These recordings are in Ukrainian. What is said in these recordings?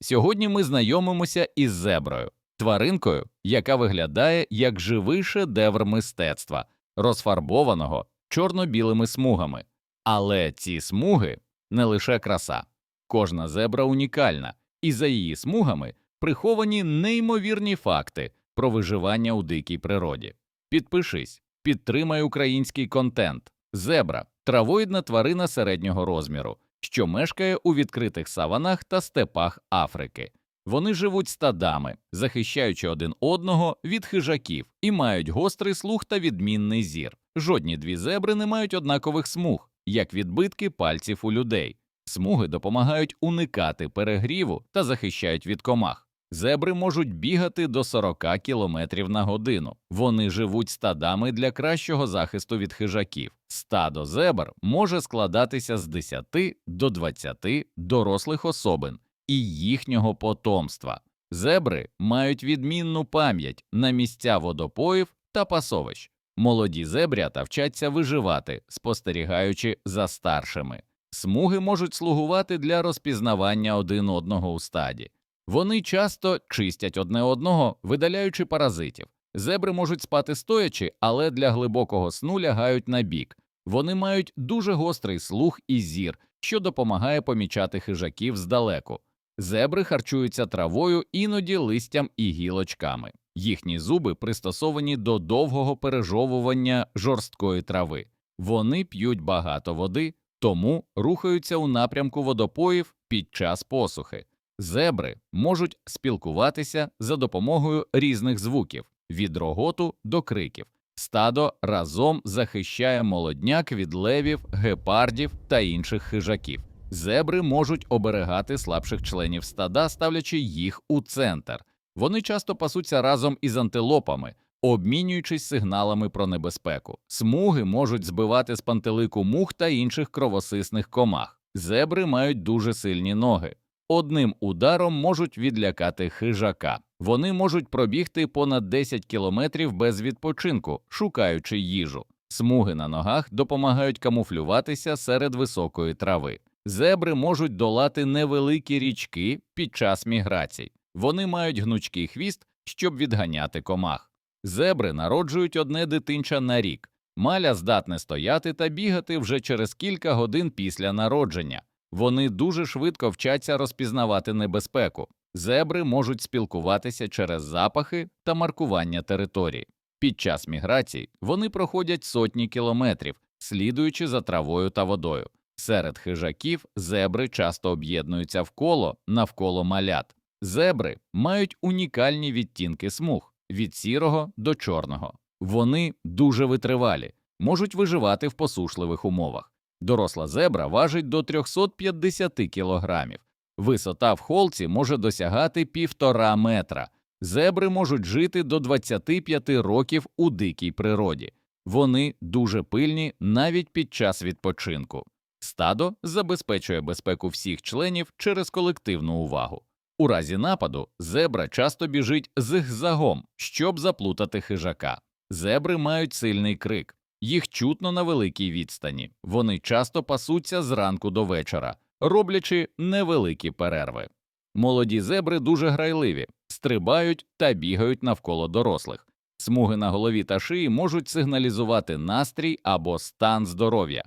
Сьогодні ми знайомимося із зеброю, тваринкою, яка виглядає як живий шедевр мистецтва, розфарбованого чорно-білими смугами. Але ці смуги не лише краса. Кожна зебра унікальна, і за її смугами приховані неймовірні факти про виживання у дикій природі. Підпишись, підтримай український контент. Зебра травоїдна тварина середнього розміру, що мешкає у відкритих саванах та степах Африки. Вони живуть стадами, захищаючи один одного від хижаків, і мають гострий слух та відмінний зір. Жодні дві зебри не мають однакових смуг, як відбитки пальців у людей. Смуги допомагають уникати перегріву та захищають від комах. Зебри можуть бігати до 40 км на годину. Вони живуть стадами для кращого захисту від хижаків. Стадо зебр може складатися з 10 до 20 дорослих особин і їхнього потомства. Зебри мають відмінну пам'ять на місця водопоїв та пасовищ. Молоді зебрята вчаться виживати, спостерігаючи за старшими. Смуги можуть слугувати для розпізнавання один одного у стаді. Вони часто чистять одне одного, видаляючи паразитів. Зебри можуть спати стоячи, але для глибокого сну лягають на бік. Вони мають дуже гострий слух і зір, що допомагає помічати хижаків здалеку. Зебри харчуються травою, іноді листям і гілочками. Їхні зуби пристосовані до довгого пережовування жорсткої трави. Вони п'ють багато води, тому рухаються у напрямку водопоїв під час посухи. Зебри можуть спілкуватися за допомогою різних звуків від роготу до криків. Стадо разом захищає молодняк від левів, гепардів та інших хижаків. Зебри можуть оберегати слабших членів стада, ставлячи їх у центр. Вони часто пасуться разом із антилопами, обмінюючись сигналами про небезпеку. Смуги можуть збивати з пантелику мух та інших кровосисних комах. Зебри мають дуже сильні ноги. Одним ударом можуть відлякати хижака. Вони можуть пробігти понад 10 кілометрів без відпочинку, шукаючи їжу. Смуги на ногах допомагають камуфлюватися серед високої трави. Зебри можуть долати невеликі річки під час міграцій. Вони мають гнучкий хвіст, щоб відганяти комах. Зебри народжують одне дитинча на рік. Маля здатне стояти та бігати вже через кілька годин після народження. Вони дуже швидко вчаться розпізнавати небезпеку. Зебри можуть спілкуватися через запахи та маркування території. Під час міграцій вони проходять сотні кілометрів, слідуючи за травою та водою. Серед хижаків зебри часто об'єднуються в коло навколо малят. Зебри мають унікальні відтінки смуг від сірого до чорного. Вони дуже витривалі, можуть виживати в посушливих умовах. Доросла зебра важить до 350 кілограмів. Висота в холці може досягати півтора метра. Зебри можуть жити до 25 років у дикій природі. Вони дуже пильні навіть під час відпочинку. Стадо забезпечує безпеку всіх членів через колективну увагу. У разі нападу зебра часто біжить зигзагом, щоб заплутати хижака. Зебри мають сильний крик, їх чутно на великій відстані. Вони часто пасуться зранку до вечора, роблячи невеликі перерви. Молоді зебри дуже грайливі, стрибають та бігають навколо дорослих. Смуги на голові та шиї можуть сигналізувати настрій або стан здоров'я.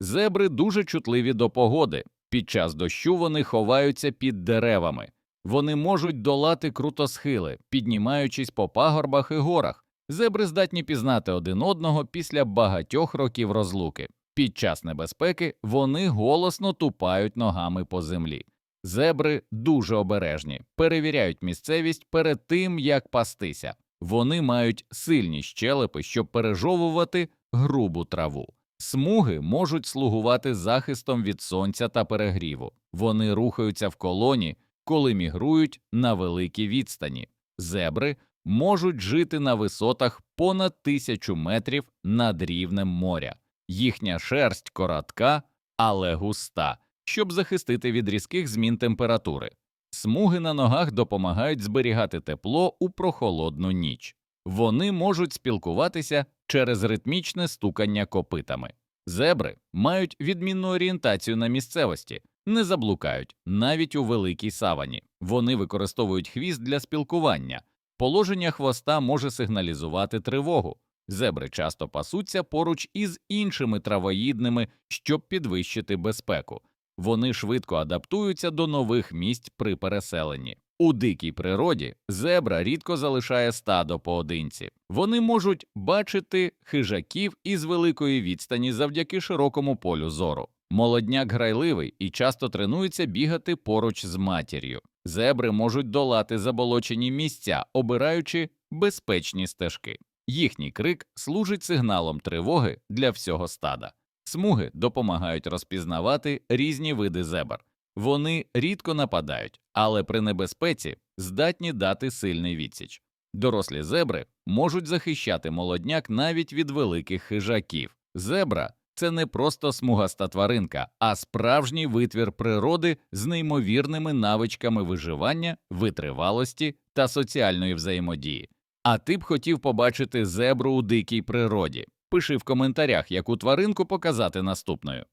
Зебри дуже чутливі до погоди. Під час дощу вони ховаються під деревами. Вони можуть долати крутосхили, піднімаючись по пагорбах і горах. Зебри здатні пізнати один одного після багатьох років розлуки. Під час небезпеки вони голосно тупають ногами по землі. Зебри дуже обережні, перевіряють місцевість перед тим, як пастися. Вони мають сильні щелепи, щоб пережовувати грубу траву. Смуги можуть слугувати захистом від сонця та перегріву. Вони рухаються в колоні, коли мігрують на великій відстані. Зебри можуть жити на висотах понад тисячу метрів над рівнем моря. Їхня шерсть коротка, але густа, щоб захистити від різких змін температури. Смуги на ногах допомагають зберігати тепло у прохолодну ніч. Вони можуть спілкуватися через ритмічне стукання копитами. Зебри мають відмінну орієнтацію на місцевості, не заблукають навіть у великій савані. Вони використовують хвіст для спілкування. Положення хвоста може сигналізувати тривогу. Зебри часто пасуться поруч із іншими травоїдними, щоб підвищити безпеку. Вони швидко адаптуються до нових місць при переселенні. У дикій природі зебра рідко залишає стадо поодинці. Вони можуть бачити хижаків із великої відстані завдяки широкому полю зору. Молодняк грайливий і часто тренується бігати поруч з матір'ю. Зебри можуть долати заболочені місця, обираючи безпечні стежки. Їхній крик служить сигналом тривоги для всього стада. Смуги допомагають розпізнавати різні види зебр. Вони рідко нападають, але при небезпеці здатні дати сильний відсіч. Дорослі зебри можуть захищати молодняк навіть від великих хижаків. Зебра це не просто смугаста тваринка, а справжній витвір природи з неймовірними навичками виживання, витривалості та соціальної взаємодії. А ти б хотів побачити зебру у дикій природі? Пиши в коментарях, яку тваринку показати наступною.